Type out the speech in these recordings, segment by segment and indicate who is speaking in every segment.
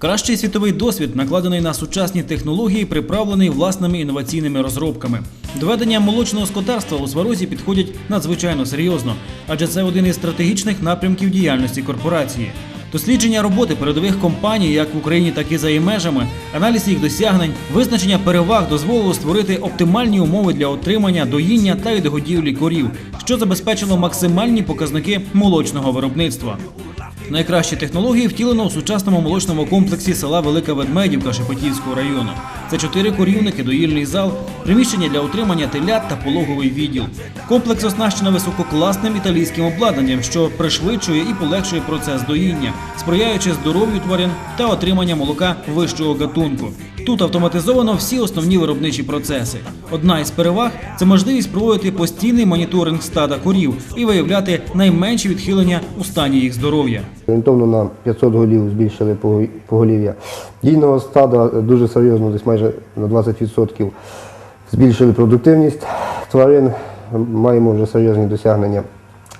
Speaker 1: Кращий світовий досвід, накладений на сучасні технології, приправлений власними інноваційними розробками. Доведення молочного скотарства у сварозі підходять надзвичайно серйозно, адже це один із стратегічних напрямків діяльності корпорації. Дослідження роботи передових компаній як в Україні, так і за її межами, аналіз їх досягнень, визначення переваг дозволило створити оптимальні умови для отримання, доїння та відгодівлі корів, що забезпечило максимальні показники молочного виробництва. Найкращі технології втілено в сучасному молочному комплексі села Велика Ведмедівка Шепетівського району. Це чотири корівники, доїльний зал, приміщення для утримання телят та пологовий відділ. Комплекс оснащено висококласним італійським обладнанням, що пришвидшує і полегшує процес доїння, сприяючи здоров'ю тварин та отримання молока вищого гатунку. Тут автоматизовано всі основні виробничі процеси. Одна із переваг це можливість проводити постійний моніторинг стада корів і виявляти найменші відхилення у стані їх здоров'я.
Speaker 2: Орієнтовно на 500 голів збільшили поголів'я. Дійного стада дуже серйозно, десь майже на 20% збільшили продуктивність тварин. Маємо вже серйозні досягнення.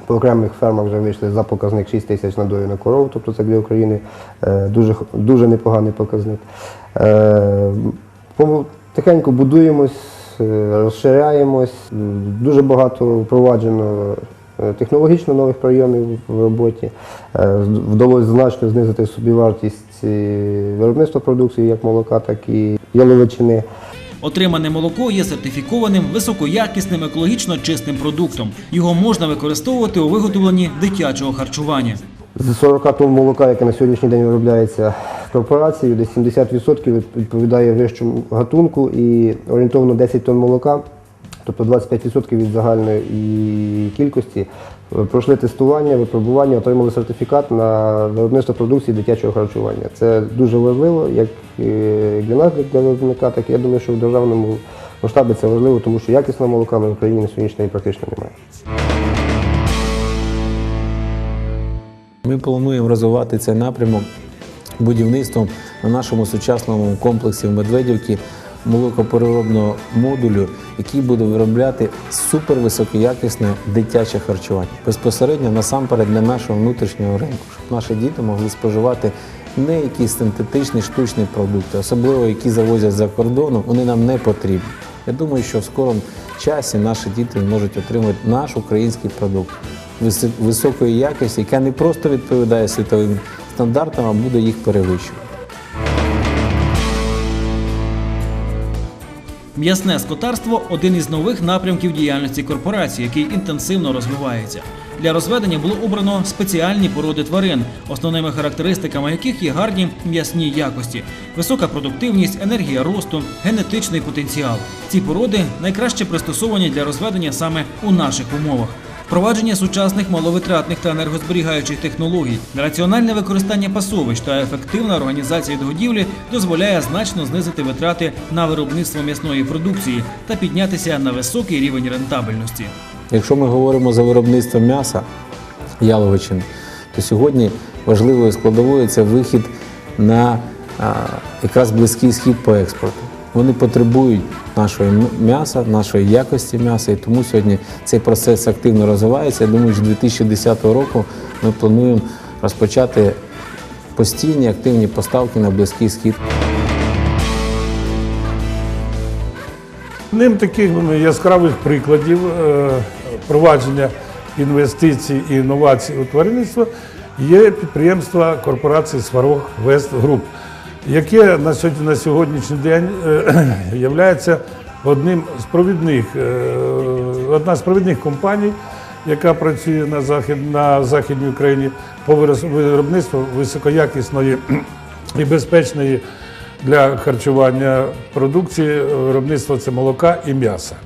Speaker 2: По окремих фермах вже вийшли за показник 6 тисяч надою на корову, тобто це для України е, дуже, дуже непоганий показник. Е, Тихенько будуємось, е, розширяємось. Дуже багато впроваджено е, технологічно нових прийомів в роботі. Е, Вдалося значно знизити собівартість е, виробництва продукції як молока, так і яловичини.
Speaker 1: Отримане молоко є сертифікованим, високоякісним, екологічно чистим продуктом. Його можна використовувати у виготовленні дитячого харчування.
Speaker 2: З 40 тонн молока, яке на сьогоднішній день виробляється корпорацією, десь 70% відповідає вищому гатунку і орієнтовно 10 тонн молока, тобто 25% від загальної кількості, пройшли тестування, випробування, отримали сертифікат на виробництво продукції дитячого харчування. Це дуже важливо, як е, для нас, як для виробника, так я думаю, що в державному масштабі це важливо, тому що якісного молока ми в Україні на сьогоднішній практично немає.
Speaker 3: Ми плануємо розвивати цей напрямок будівництвом на нашому сучасному комплексі в Медведівці молокопереробного модулю, який буде виробляти супервисокоякісне дитяче харчування. Безпосередньо насамперед для нашого внутрішнього ринку, щоб наші діти могли споживати не якісь синтетичні штучні продукти, особливо які завозять за кордону, вони нам не потрібні. Я думаю, що в скорому часі наші діти можуть отримати наш український продукт висо- високої якості, яка не просто відповідає світовим стандартам, а буде їх перевищувати.
Speaker 1: М'ясне скотарство один із нових напрямків діяльності корпорації, який інтенсивно розвивається. Для розведення було обрано спеціальні породи тварин, основними характеристиками яких є гарні м'ясні якості, висока продуктивність, енергія росту, генетичний потенціал. Ці породи найкраще пристосовані для розведення саме у наших умовах. Впровадження сучасних маловитратних та енергозберігаючих технологій, раціональне використання пасовищ та ефективна організація відгодівлі дозволяє значно знизити витрати на виробництво м'ясної продукції та піднятися на високий рівень рентабельності.
Speaker 3: Якщо ми говоримо за виробництво м'яса яловичини, то сьогодні важливою складовою це вихід на якраз близький схід по експорту. Вони потребують нашого м'яса, нашої якості м'яса, і тому сьогодні цей процес активно розвивається. Я думаю, що з 2010 року ми плануємо розпочати постійні активні поставки на близький схід.
Speaker 4: Одним таких ну, яскравих прикладів е, провадження інвестицій і інновацій у тваринництво є підприємство корпорації Сварог Вест Груп, яке на сьогодні на сьогоднішній день є одним з провідних, е, одна з провідних компаній, яка працює на захід на західній Україні по виробництву високоякісної і безпечної для харчування продукції виробництва це молока і м'яса.